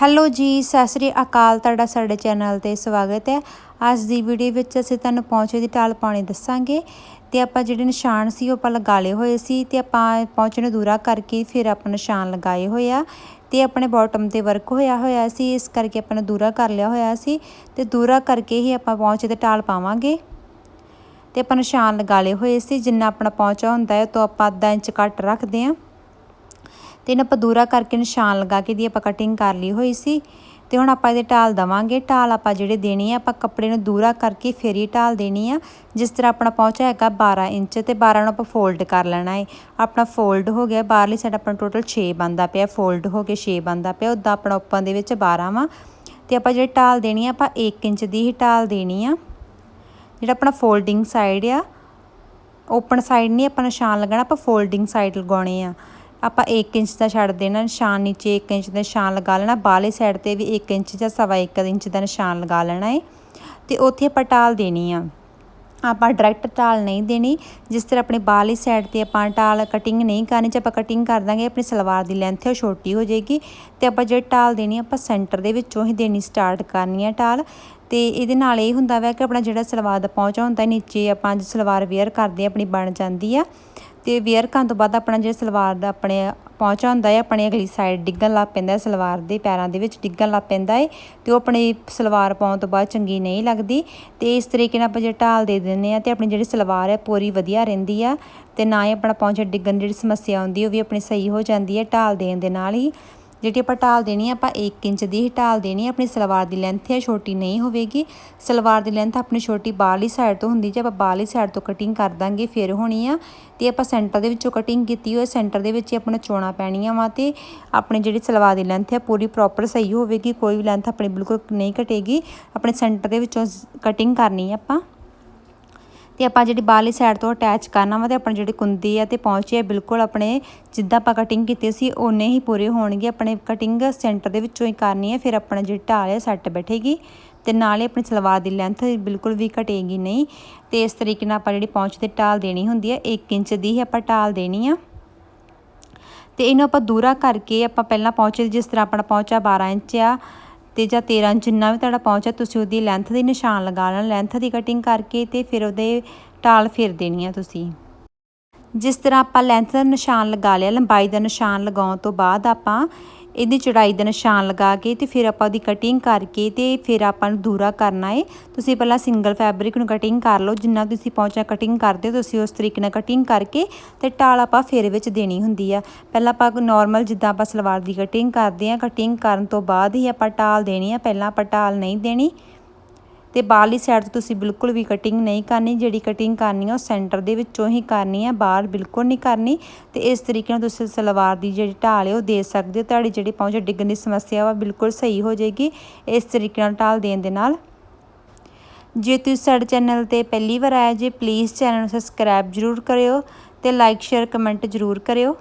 Hello ਜੀ, ਸਤਿ ਸ੍ਰੀ ਅਕਾਲ, ਤੁਹਾਡਾ ਸਾਡੇ ਚੈਨਲ ਤੇ ਸਵਾਗਤ ਹੈ। ਅੱਜ ਦੀ ਵੀਡੀਓ ਵਿੱਚ ਅਸੀਂ ਤੁਹਾਨੂੰ ਪਹੁੰਚੇ ਦੀ ਟਾਲ ਪਾਉਣੀ ਦੱਸਾਂਗੇ ਤੇ ਆਪਾਂ ਜਿਹੜੇ ਨਿਸ਼ਾਨ ਸੀ ਉਹ ਆਪਾਂ ਲਗਾ ਲਏ ਹੋਏ ਸੀ ਤੇ ਆਪਾਂ ਪਹੁੰਚੇ ਨੂੰ ਦੂਰਾ ਕਰਕੇ ਫਿਰ ਆਪਾਂ ਨਿਸ਼ਾਨ ਲਗਾਏ ਹੋਏ ਆ ਤੇ ਆਪਣੇ ਬਾਟਮ ਤੇ ਵਰਕ ਹੋਇਆ ਹੋਇਆ ਸੀ, ਇਸ ਕਰਕੇ ਆਪਾਂ ਨੇ ਦੂਰਾ ਕਰ ਲਿਆ ਹੋਇਆ ਸੀ ਤੇ ਦੂਰਾ ਕਰਕੇ ਹੀ ਆਪਾਂ ਪਹੁੰਚੇ ਤੇ ਟਾਲ ਪਾਵਾਂਗੇ। ਤੇ ਆਪਾਂ ਨਿਸ਼ਾਨ ਲਗਾ ਲਏ ਹੋਏ ਸੀ, ਜਿੰਨਾ ਆਪਣਾ ਪਹੁੰਚਾ ਹੁੰਦਾ ਹੈ ਤੋਂ ਆਪਾਂ ਅੱਧਾ ਇੰਚ ਕੱਟ ਰੱਖਦੇ ਆਂ ਤੇ ਇਹਨਾਂ ਆਪਾਂ ਦੂਰਾ ਕਰਕੇ ਨਿਸ਼ਾਨ ਲਗਾ ਕੇ ਦੀ ਆਪਾਂ ਕਟਿੰਗ ਕਰ ਲਈ ਹੋਈ ਸੀ ਤੇ ਹੁਣ ਆਪਾਂ ਇਹਦੇ ਢਾਲ ਦਵਾਂਗੇ। ਢਾਲ ਆਪਾਂ ਜਿਹੜੇ ਦੇਣੀ ਆ, ਆਪਾਂ ਕੱਪੜੇ ਨੂੰ ਦੂਰਾ ਕਰਕੇ ਫੇਰ ਹੀ ਢਾਲ ਦੇਣੀ ਆ। ਜਿਸ ਤਰ੍ਹਾਂ ਆਪਣਾ ਪਹੁੰਚਾ ਹੈਗਾ 12 ਇੰਚ ਤੇ 12 ਨੂੰ ਆਪਾਂ ਫੋਲਡ ਕਰ ਲੈਣਾ ਹੈ ਆਪਣਾ ਫੋਲਡ ਹੋ ਗਿਆ, ਬਾਹਰਲੀ ਸਾਈਡ ਆਪਣਾ ਟੋਟਲ 6 ਬੰਦਾ ਪਿਆ ਫੋਲਡ ਹੋ ਕੇ 6 ਬੰਦਾ ਪਿਆ। ਉਦਾਂ ਆਪਣਾ ਓਪਨ ਦੇ ਵਿੱਚ 12 ਵਾ। ਤੇ ਆਪਾਂ ਜਿਹੜੇ ਢਾਲ ਦੇਣੀ ਆ, ਆਪਾਂ 1 ਇੰਚ ਦੀ ਹੀ ਢਾਲ ਦੇਣੀ ਆ। ਜਿਹੜਾ ਆਪਣਾ ਫੋਲਡਿੰਗ ਸਾਈਡ ਆ ਓਪਨ ਸਾਈਡ ਨਹੀਂ ਆਪਾਂ ਨਿਸ਼ਾਨ ਲਗਾਣਾ ਆਪਾਂ ਫੋਲਡਿੰਗ ਸਾਈਡ ਲਗਾਉਣੇ ਆ। ਆਪਾਂ 1 ਇੰਚ ਦਾ ਛੱਡ ਦੇਣਾ, ਨਿਸ਼ਾਨ ਨੀਚੇ 1 ਇੰਚ ਦਾ ਨਿਸ਼ਾਨ ਲਗਾ ਲੈਣਾ ਬਾਹਲੇ ਸਾਈਡ ਤੇ ਵੀ 1 ਇੰਚ ਜਾਂ ਸਵਾ 1 ਇੰਚ ਦਾ ਨਿਸ਼ਾਨ ਲਗਾ ਲੈਣਾ ਹੈ ਤੇ ਉੱਥੇ ਆਪਾਂ ਟਾਲ ਦੇਣੀ ਆ। ਆਪਾਂ ਡਾਇਰੈਕਟ ਟਾਲ ਨਹੀਂ ਦੇਣੀ, ਜਿਸ ਤਰ੍ਹਾਂ ਆਪਣੇ ਬਾਹਲੀ ਸਾਈਡ ਤੇ ਆਪਾਂ ਟਾਲ ਕਟਿੰਗ ਨਹੀਂ ਕਰਨੀ, ਜੇ ਆਪਾਂ ਕਟਿੰਗ ਕਰ ਦਾਂਗੇ, ਆਪਣੀ ਸਲਵਾਰ ਦੀ ਲੈਂਥ ਹੈ ਛੋਟੀ ਹੋ ਜਾਏਗੀ। ਤੇ ਆਪਾਂ ਜੇ ਟਾਲ ਦੇਣੀ ਆਪਾਂ ਸੈਂਟਰ ਦੇ ਵਿੱਚੋਂ ਹੀ ਦੇਣੀ ਸਟਾਰਟ ਕਰਨੀ ਹੈ ਟਾਲ। ਤੇ ਇਹਦੇ ਨਾਲ ਇਹ ਹੁੰਦਾ ਵਾ ਕਿ ਆਪਣਾ ਜਿਹੜਾ ਸਲਵਾਰ ਦਾ ਪਹੁੰਚਾ ਹੁੰਦਾ ਨੀਚੇ, ਆਪਾਂ ਜੇ ਸਲਵਾਰ ਵੇਅਰ ਕਰਦੇ ਆਪਣੀ ਬਣ ਜਾਂਦੀ ਆ। ਤੇ ਵੇਅਰ ਕਰਨ ਤੋਂ ਬਾਅਦ ਆਪਣਾ ਜਿਹੜਾ ਸਲਵਾਰ ਦਾ ਆਪਣੇ ਪਹੁੰਚਾ ਹੁੰਦਾ ਹੈ, ਆਪਣੀ ਅਗਲੀ ਸਾਈਡ ਡਿੱਗਣ ਲੱਗ ਪੈਂਦਾ ਹੈ, ਸਲਵਾਰ ਦੇ ਪੈਰਾਂ ਦੇ ਵਿੱਚ ਡਿੱਗਣ ਲੱਗ ਪੈਂਦਾ ਹੈ ਤੇ ਉਹ ਆਪਣੀ ਸਲਵਾਰ ਪਾਉਣ ਤੋਂ ਬਾਅਦ ਚੰਗੀ ਨਹੀਂ ਲੱਗਦੀ ਤੇ ਇਸ ਤਰੀਕੇ ਨਾਲ ਆਪਾਂ ਜੇ ਢਾਲ ਦੇ ਦਿੰਦੇ ਆ ਤੇ ਆਪਣੀ ਜਿਹੜੀ ਸਲਵਾਰ ਹੈ ਪੂਰੀ ਵਧੀਆ ਰਹਿੰਦੀ ਆ ਤੇ ਨਾ ਹੀ ਆਪਣਾ ਪਹੁੰਚਾ ਡਿੱਗਣ ਦੀ ਜਿਹੜੀ ਸਮੱਸਿਆ ਆਉਂਦੀ ਉਹ ਵੀ ਆਪਣੀ ਸਹੀ ਹੋ ਜਾਂਦੀ ਹੈ ਢਾਲ ਦੇਣ ਦੇ ਨਾਲ ਹੀ। ਜਿਹੜੀ ਆਪਾਂ ਢਾਲ ਦੇਣੀ ਆ, ਆਪਾਂ 1 ਇੰਚ ਦੀ ਹੀ ਢਾਲ ਦੇਣੀ ਆ, ਆਪਣੀ ਸਲਵਾਰ ਦੀ ਲੈਂਥ ਹੈ ਛੋਟੀ ਨਹੀਂ ਹੋਵੇਗੀ। ਸਲਵਾਰ ਦੀ ਲੈਂਥ ਆਪਣੀ ਛੋਟੀ ਬਾਹਰਲੀ ਸਾਈਡ ਤੋਂ ਹੁੰਦੀ, ਜੇ ਆਪਾਂ ਬਾਹਰਲੀ ਸਾਈਡ ਤੋਂ ਕਟਿੰਗ ਕਰ ਦਾਂਗੇ, ਫਿਰ ਹੋਣੀ ਆ। ਤੇ ਆਪਾਂ ਸੈਂਟਰ ਦੇ ਵਿੱਚੋਂ ਕਟਿੰਗ ਕੀਤੀ ਹੋਏ ਸੈਂਟਰ ਦੇ ਵਿੱਚ ਹੀ ਆਪਣਾ ਚੋਣਾ ਪੈਣੀਆਂ ਵਾ ਤੇ ਆਪਣੀ ਜਿਹੜੀ ਸਲਵਾਰ ਦੀ ਲੈਂਥ ਹੈ ਪੂਰੀ ਪ੍ਰੋਪਰ ਸਹੀ ਹੋਵੇਗੀ, ਕੋਈ ਵੀ ਲੈਂਥ ਆਪਣੀ ਬਿਲਕੁਲ ਨਹੀਂ ਘਟੇਗੀ ਆਪਣੇ ਸੈਂਟਰ ਦੇ ਵਿੱਚੋਂ ਕਟਿੰਗ ਕਰਨੀ ਆ ਆਪਾਂ। ਤੇ ਆਪਾਂ ਜਿਹੜੀ ਬਾਹਰਲੀ ਸਾਈਡ ਤੋਂ ਅਟੈਚ ਕਰਨਾ ਵਾ ਤੇ ਆਪਣੀ ਜਿਹੜੀ ਕੁੰਦੀ ਆ ਤੇ ਪਹੁੰਚੇ ਆ, ਬਿਲਕੁਲ ਆਪਣੇ ਜਿੱਦਾਂ ਆਪਾਂ ਕਟਿੰਗ ਕੀਤੀ ਸੀ, ਓਨੇ ਹੀ ਪੂਰੇ ਹੋਣਗੇ। ਆਪਣੇ ਕਟਿੰਗ ਸੈਂਟਰ ਦੇ ਵਿੱਚੋਂ ਹੀ ਕਰਨੀ ਹੈ ਫਿਰ ਆਪਣਾ ਜਿਹੜੀ ਢਾਲ ਹੈ ਸੈੱਟ ਬੈਠੇਗੀ। ਤੇ ਹੀ ਆਪਣੀ ਸਲਵਾਰ ਦੀ ਲੈਂਥ ਬਿਲਕੁਲ ਵੀ ਘਟੇਗੀ ਨਹੀਂ। ਤੇ ਇਸ ਤਰੀਕੇ ਨਾਲ ਆਪਾਂ ਜਿਹੜੀ ਪਹੁੰਚ ਤੇ ਢਾਲ ਦੇਣੀ ਹੁੰਦੀ ਹੈ 1 ਇੰਚ ਦੀ ਹੀ ਆਪਾਂ ਢਾਲ ਦੇਣੀ ਆ। ਤੇ ਇਹਨੂੰ ਆਪਾਂ ਦੂਰਾ ਕਰਕੇ ਆਪਾਂ ਪਹਿਲਾਂ ਪਹੁੰਚੇ, ਜਿਸ ਤਰ੍ਹਾਂ ਆਪਣਾ ਪਹੁੰਚਾ 12 ਇੰਚ ਆ ਤੇ ਜਾਂ 13 ਜਿੰਨਾ ਵੀ ਤੁਹਾਡਾ ਪਹੁੰਚਾ ਤੁਸੀਂ ਉਹਦੀ ਲੈਂਥ ਦੀ ਨਿਸ਼ਾਨ ਲਗਾ ਲੈਣਾ ਲੈਂਥ ਦੀ ਕਟਿੰਗ ਕਰਕੇ ਤੇ ਫਿਰ ਉਹਦੇ ਟਾਲ ਫੇਰ ਦੇਣੀ ਆ ਤੁਸੀਂ। ਜਿਸ ਤਰ੍ਹਾਂ ਆਪਾਂ ਲੈਂਥ ਦਾ ਨਿਸ਼ਾਨ ਲਗਾ ਲਿਆ, ਲੰਬਾਈ ਦਾ ਨਿਸ਼ਾਨ ਲਗਾਉਣ ਤੋਂ ਬਾਅਦ ਆਪਾਂ ਇਹਦੀ ਚੜਾਈ ਦਾ ਨਿਸ਼ਾਨ ਲਗਾ ਕੇ ਤੇ ਫਿਰ ਆਪਾਂ ਉਹਦੀ ਕਟਿੰਗ ਕਰਕੇ ਤੇ ਫਿਰ ਆਪਾਂ ਨੂੰ ਦੂਰਾ ਕਰਨਾ ਹੈ ਤੁਸੀਂ ਪਹਿਲਾਂ ਸਿੰਗਲ ਫੈਬਰਿਕ ਨੂੰ ਕਟਿੰਗ ਕਰ ਲਓ, ਜਿੰਨਾ ਤੁਸੀਂ ਪਹੁੰਚਾ ਕਟਿੰਗ ਕਰਦੇ ਹੋ, ਤੁਸੀਂ ਉਸ ਤਰੀਕੇ ਨਾਲ ਕਟਿੰਗ ਕਰਕੇ ਤੇ ਟਾਲ ਆਪਾਂ ਫੇਰ ਵਿੱਚ ਦੇਣੀ ਹੁੰਦੀ ਆ। ਪਹਿਲਾਂ ਆਪਾਂ ਨਾਰਮਲ ਜਿੱਦਾਂ ਆਪਾਂ ਸਲਵਾਰ ਦੀ ਕਟਿੰਗ ਕਰਦੇ ਆ ਕਟਿੰਗ ਕਰਨ ਤੋਂ ਬਾਅਦ ਹੀ ਆਪਾਂ ਟਾਲ ਦੇਣੀ ਆ। ਪਹਿਲਾਂ ਆਪਾਂ ਟਾਲ ਨਹੀਂ ਦੇਣੀ। ਤੇ ਬਾਹਰਲੀ ਸਾਈਡ ਤੋਂ ਤੁਸੀਂ ਬਿਲਕੁਲ ਵੀ ਕਟਿੰਗ ਨਹੀਂ ਕਰਨੀ, ਜਿਹੜੀ ਕਟਿੰਗ ਕਰਨੀ ਹੈ ਉਹ ਸੈਂਟਰ ਦੇ ਵਿੱਚੋਂ ਹੀ ਕਰਨੀ ਹੈ ਬਾਹਰ ਬਿਲਕੁਲ ਨਹੀਂ ਕਰਨੀ ਤੇ ਇਸ ਤਰੀਕੇ ਨਾਲ ਤੁਸੀਂ ਸਲਵਾਰ ਦੀ ਜਿਹੜੀ ਢਾਲ ਹੈ ਉਹ ਦੇ ਸਕਦੇ ਹੋ, ਤੁਹਾਡੀ ਜਿਹੜੀ ਪਹੁੰਚ ਡਿੱਗਣ ਦੀ ਸਮੱਸਿਆ ਵਾ ਬਿਲਕੁਲ ਸਹੀ ਹੋ ਜਾਏਗੀ, ਇਸ ਤਰੀਕੇ ਨਾਲ ਢਾਲ ਦੇਣ ਦੇ ਨਾਲ। ਜੇ ਤੁਸੀਂ ਸਾਡੇ ਚੈਨਲ ਤੇ ਪਹਿਲੀ ਵਾਰ ਆਏ ਜੇ ਪਲੀਜ਼ ਚੈਨਲ ਨੂੰ ਸਬਸਕ੍ਰਾਈਬ ਜ਼ਰੂਰ ਕਰਿਓ ਤੇ ਲਾਈਕ ਸ਼ੇਅਰ ਕਮੈਂਟ ਜ਼ਰੂਰ ਕਰਿਓ।